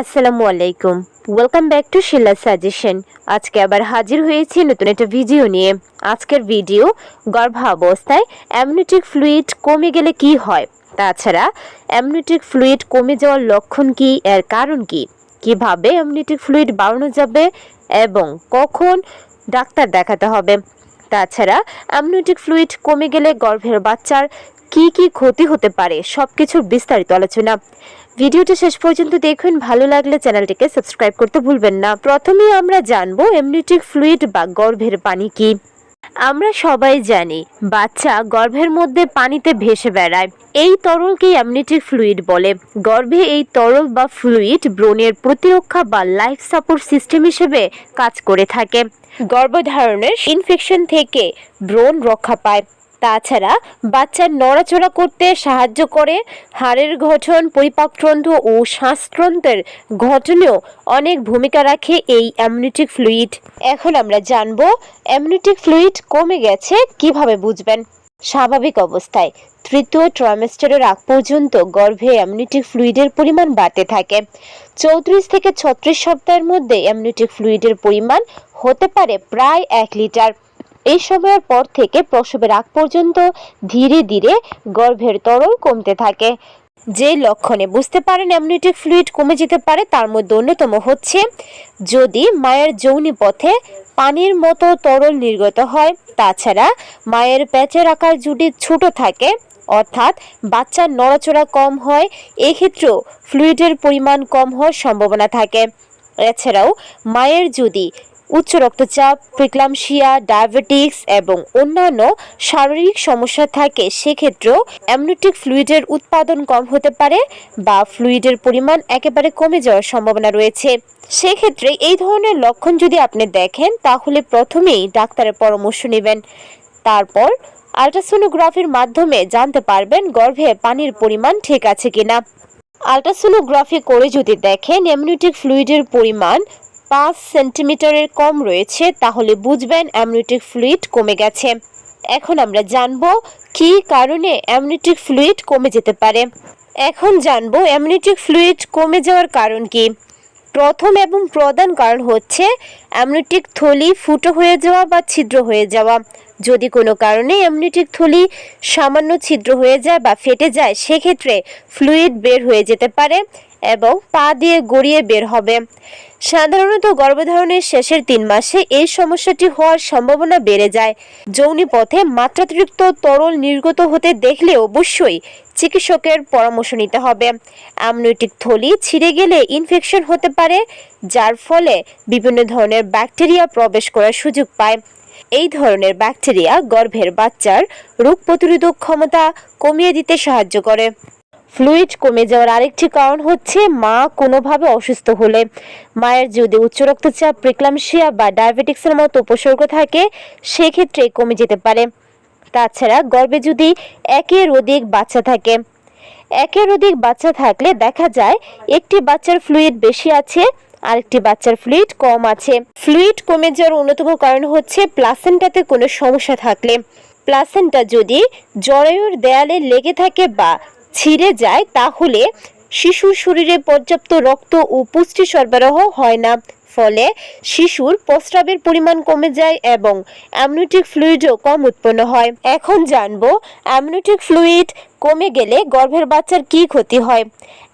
আসসালামু আলাইকুম। Welcome back to Shila suggestion আজকে আবার হাজির হয়েছি নতুন একটা ভিডিও নিয়ে। আজকের ভিডিও গর্ভাবস্থায় অ্যামনিটিক ফ্লুইড কমে গেলে কি হয়? তাছাড়া অ্যামনিটিক ফ্লুইড কমে যাওয়ার লক্ষণ কি? এর কারণ কি? কীভাবে অ্যামনিটিক ফ্লুইড বাড়ানো যাবে? এবং কখন ডাক্তার দেখাতে হবে? তাছাড়া অ্যামনিটিক ফ্লুইড কমে গেলে গর্ভের বাচ্চার কি কি ক্ষতি হতে পারে সবকিছুর বিস্তারিত আলোচনা। ভিডিওটা শেষ পর্যন্ত দেখুন, ভালো লাগলে চ্যানেলটিকে সাবস্ক্রাইব করতে ভুলবেন না। প্রথমেই আমরা জানব এমনিটিক ফ্লুইড বা গর্ভের পানি কি। আমরা সবাই জানি, বাচ্চা গর্ভের মধ্যে পানিতে ভেসে বেড়ায়। এই তরলকে অ্যামনিটিক ফ্লুইড বলে। গর্ভে এই তরল বা ফ্লুইড ব্রণের প্রতিরক্ষা বা লাইফ সাপোর্ট সিস্টেম হিসেবে কাজ করে থাকে। গর্ভধারণের ইনফেকশন থেকে ব্রণ রক্ষা পায়। তাছাড়া বাচ্চার নড়াচড়া করতে সাহায্য করে। হাড়ের গঠন, পরিপাকতন্ত্র ও শ্বাসতন্ত্রের গঠনেও অনেক ভূমিকা রাখে এই অ্যামনিটিক ফ্লুইড এখন আমরা জানব অ্যামনিটিক ফ্লুইড কমে গেছে কীভাবে বুঝবেন? স্বাভাবিক অবস্থায়। তৃতীয় ট্রাইমেস্টারের আগ পর্যন্ত গর্ভে অ্যামনিটিক ফ্লুইডের পরিমাণ বাড়তে থাকে। চৌত্রিশ থেকে ছত্রিশ সপ্তাহের মধ্যে অ্যামনিটিক ফ্লুইডের পরিমাণ হতে পারে প্রায় এক লিটার। এই সময়ের পর থেকে প্রসবের আগ পর্যন্ত ধীরে ধীরে গর্ভের তরল কমতে থাকে। যে লক্ষণে বুঝতে পারেন অ্যামনিটিক ফ্লুইড কমে যেতে পারে, তার মধ্যে অন্যতম হচ্ছে যদি মায়ের যৌনি পথে পানির মতো তরল নির্গত হয়। তাছাড়া মায়ের প্যাচের আকার যদি ছোট থাকে, অর্থাৎ বাচ্চার নড়াচড়া কম হয়, এক্ষেত্রেও ফ্লুইডের পরিমাণ কম হওয়ার সম্ভাবনা থাকে। এছাড়াও মায়ের যদি উচ্চ রক্তচাপ প্রিক্লামশিয়া ডায়াবেটিক্স এবং অন্যান্য শারীরিক সমস্যা থাকে, সেক্ষেত্রেও অ্যামনোটিক ফ্লুইডের উৎপাদন কম হতে পারে বা ফ্লুইডের পরিমাণ একেবারে কমে যাওয়ার সম্ভাবনা রয়েছে। সেক্ষেত্রে এই ধরনের লক্ষণ যদি আপনি দেখেন, তাহলে প্রথমেই ডাক্তারের পরামর্শ নেবেন। তারপর আলট্রাসোনোগ্রাফির মাধ্যমে জানতে পারবেন গর্ভে পানির পরিমাণ ঠিক আছে কিনা। আলট্রাসোনোগ্রাফি করে যদি দেখেন অ্যামনিউটিক ফ্লুইডের পরিমাণ পাঁচ সেন্টিমিটারের কম রয়েছে, তাহলে বুঝবেন অ্যামনিউটিক ফ্লুইড কমে গেছে। এখন আমরা জানব কী কারণে অ্যামনিউটিক ফ্লুইড কমে যেতে পারে। এখন জানব অ্যামনিউটিক ফ্লুইড কমে যাওয়ার কারণ কি। প্রথম এবং প্রধান কারণ হচ্ছে অ্যামনিউটিক থলি ফুটো হয়ে যাওয়া বা ছিদ্র হয়ে যাওয়া। যদি কোনো কারণে অ্যামনিউটিক থলি সামান্য ছিদ্র হয়ে যায় বা ফেটে যায়, সেক্ষেত্রে ফ্লুইড বের হয়ে যেতে পারে। এবং পা দিয়ে গড়িয়ে বের হবে। সাধারণত গর্ভধারণের শেষের তিন মাসে এই সমস্যাটি হওয়ার সম্ভাবনা বেড়ে যায়। যৌনি পথে মাত্রাতিরিক্ত তরল নির্গত হতে দেখলে অবশ্যই চিকিৎসকের পরামর্শ নিতে হবে। অ্যামনোটিক থলি ছিঁড়ে গেলে ইনফেকশন হতে পারে, যার ফলে বিভিন্ন ধরনের ব্যাকটেরিয়া প্রবেশ করার সুযোগ পায়। এই ধরনের ব্যাকটেরিয়া গর্ভের বাচ্চার রোগ প্রতিরোধক ক্ষমতা কমিয়ে দিতে সাহায্য করে। ফ্লুইড কমে যাওয়ার আরেকটি কারণ হচ্ছে মা কোনোভাবে অসুস্থ হলে। মায়ের যদি উচ্চ রক্তচাপ প্রিক্লামশিয়া বা ডায়াবেটিক্সের মতো উপসর্গ থাকে, সেক্ষেত্রে কমে যেতে পারে। তাছাড়া গর্ভে যদি একের অধিক বাচ্চা থাকে একের অধিক বাচ্চা থাকলে দেখা যায় একটি বাচ্চার ফ্লুইড বেশি আছে, আরেকটি বাচ্চার ফ্লুইড কম আছে। ফ্লুইড কমে যাওয়ার অন্যতম কারণ হচ্ছে প্লাসেন্টাতে কোনো সমস্যা থাকলে। প্লাসেন্টা যদি জরায়ুর দেয়ালে লেগে থাকে বা ছিঁড়ে যায়, তাহলে শিশুর শরীরে পর্যাপ্ত রক্ত ও পুষ্টি সরবরাহ হয় না। ফলে শিশুর প্রস্রাবের পরিমাণ কমে যায় এবং অ্যামনোটিক ফ্লুইডও কম উৎপন্ন হয়। এখন জানব অ্যামনোটিক ফ্লুইড কমে গেলে গর্ভের বাচ্চার কি ক্ষতি হয়?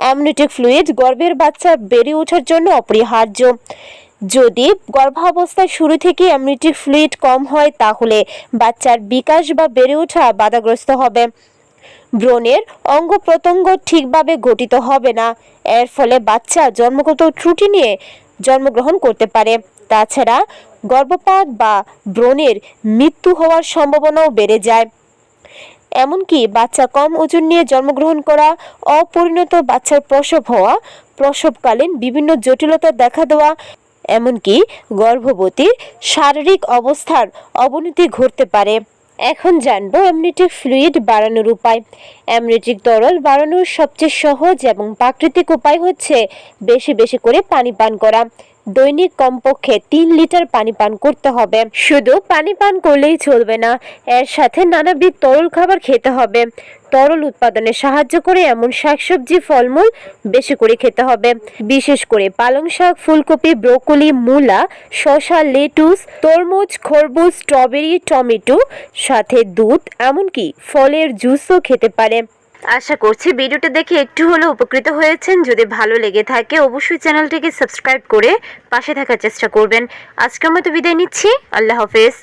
অ্যামনোটিক ফ্লুইড গর্ভের বাচ্চা বেড়ে ওঠার জন্য অপরিহার্য। যদি গর্ভাবস্থায় শুরু থেকে অ্যামনিটিক ফ্লুইড কম হয়, তাহলে বাচ্চার বিকাশ বা বেড়ে ওঠা বাধাগ্রস্ত হবে। ব্রণের অঙ্গ প্রত্যঙ্গ ঠিকভাবে গঠিত হবে না। এর ফলে বাচ্চা জন্মগত ত্রুটি নিয়ে জন্মগ্রহণ করতে পারে। তাছাড়া গর্ভপাত বা ব্রণের মৃত্যু হওয়ার সম্ভাবনাও বেড়ে যায়। এমনকি বাচ্চা কম ওজন নিয়ে জন্মগ্রহণ করা, অপরিণত বাচ্চার প্রসব হওয়া, প্রসবকালীন বিভিন্ন জটিলতা দেখা দেওয়া, এমনকি গর্ভবতীর শারীরিক অবস্থার অবনতি ঘটতে পারে। এখন জানব অ্যামনিটিক ফ্লুইড বাড়ানোর উপায়। অ্যামনিটিক তরল বাড়ানোর সবচেয়ে সহজ এবং প্রাকৃতিক উপায় হচ্ছে বেশি বেশি করে পানি পান করা। দৈনিক কমপক্ষে তিন লিটার পানি পান করতে হবে। শুধু পানি পান করলেই চলবে না, এর সাথে নানাবিধ তরল খাবার খেতে হবে। তরল উৎপাদনে সাহায্য করে এমন শাকসবজি, ফলমূল বেশি করে খেতে হবে। বিশেষ করে পালং শাক, ফুলকপি, ব্রোকলি, মূলা, শসা, লেটুস, তরমুজ, খরবুজ, স্ট্রবেরি, টমেটো, সাথে দুধ, এমনকি ফলের জুসও খেতে পারে। আশা করছি ভিডিওটা দেখে একটু হলেও উপকৃত হয়েছেন। যদি ভালো লেগে থাকে, অবশ্যই চ্যানেলটিকে সাবস্ক্রাইব করে পাশে থাকার চেষ্টা করবেন। আজকের মতো বিদায় নিচ্ছি। আল্লাহ হাফেজ।